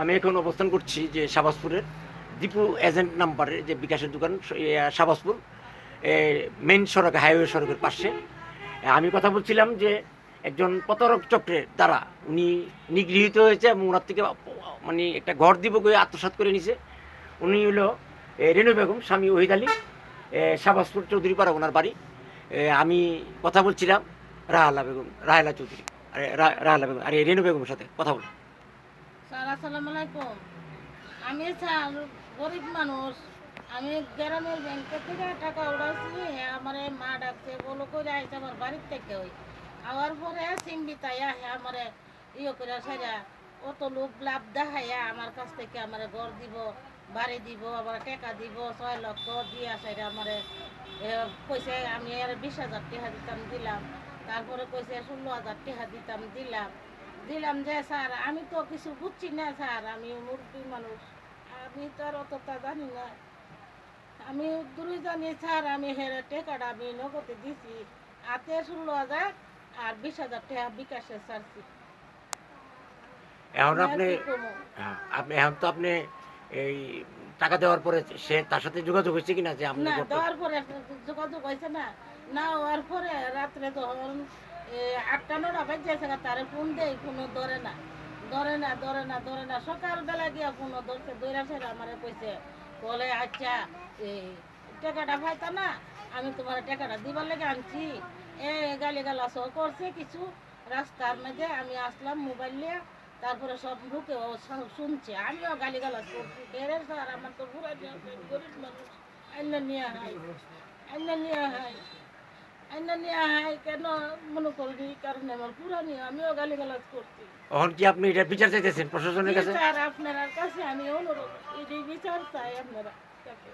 আমি এখন অবস্থান করছি যে শাবাজপুরের দীপু এজেন্ট নাম্বারের যে বিকাশের দোকান এ, মেন সড়ক হাইওয়ে সড়কের পাশে। আমি কথা বলছিলাম যে একজন প্রতারক চক্রের দ্বারা উনি নিগৃহীত হয়েছে এবং ওনার থেকে মানে একটা ঘর দিব করে আত্মসাৎ করে নিছে। উনি হলো রেনু বেগম স্বামী ওহিদ আলী এ, শাবাজপুর চৌধুরী পাড়া ওনার বাড়ি। আমি কথা বলছিলাম রাহালা বেগম রাহেলা চৌধুরী রাহেলা বেগম আরে রেনু বেগমের সাথে কথা বলো স্যার, আসসালামু আলাইকুম। আমি স্যার, গরিব মানুষ। আমি গ্রামের ব্যাংকের থেকে টাকা উড়াইছি হ্যাঁ আমার মা ডাকছে, বলো করে আইছে আমার বাড়ির থেকে ওই। আওয়ার পরে সিমবি তাইয়া হ্যাঁ আমার ইয়ে করে সারা অত লোক লাভ দেখাইয়া আমার কাছ থেকে আমার ঘর দিব, বাড়ি দিব, আবার টাকা দিব, ছয় লক্ষ দিয়া সাইরা আমার কইছে আমি আর বিশ হাজার টাকা দিতাম, দিলাম। তারপরে কইছে ষোলো হাজার টাকা দিতাম, দিলাম। দিলাম যে স্যার আমি তো কিছু বুঝছি না স্যার আমি মুরব্বী মানুষ। আমি তো আর অতটা জানি না। আমি দূরে জানি স্যার আমি হেরে টেকাটা আমি নগদে দিছি। হাতে ষোলো হাজার আর বিশ হাজার টাকা বিকাশে ছাড়ছি। এখন আপনি? হ্যাঁ, আপনি এখন তো আপনি এই টাকা দেওয়ার পরে সে তার সাথে যোগাযোগ হয়েছে কিনা যে আপনি দেওয়ার পরে যোগাযোগ হয়েছে না। না হওয়ার পরে রাত্রে তখন আটটা, নটা বাজছে তারে ফোন দেয় কোনো ধরে না। ধরে না ধরে না ধরে না। সকালবেলা গিয়া কোনো ধরছে দৈরা সেরা আমারে কইছে, বলে আচ্ছা এই টাকাটা পাইতা না, আমি তোমার টাকাটা দিবার লেগে আনছি। এ গালি গালা সহ করছে কিছু। রাস্তার মধ্যে আমি আসলাম মোবাইল নিয়ে, তারপরে সব ঢুকে ও শুনছে। আমিও গালি গালাজ করছি বেড়ে স্যার, আমার তো বুড়া গরিব মানুষ। আইনা নিয়ে হাই আইনা নিয়ে হাই এখন কি আপনি এটা বিচার চাইতেছেন প্রশাসনের কাছে স্যার আপনার কাছে আমি অনুরোধ এই বিচার চাই আপনারা কাছে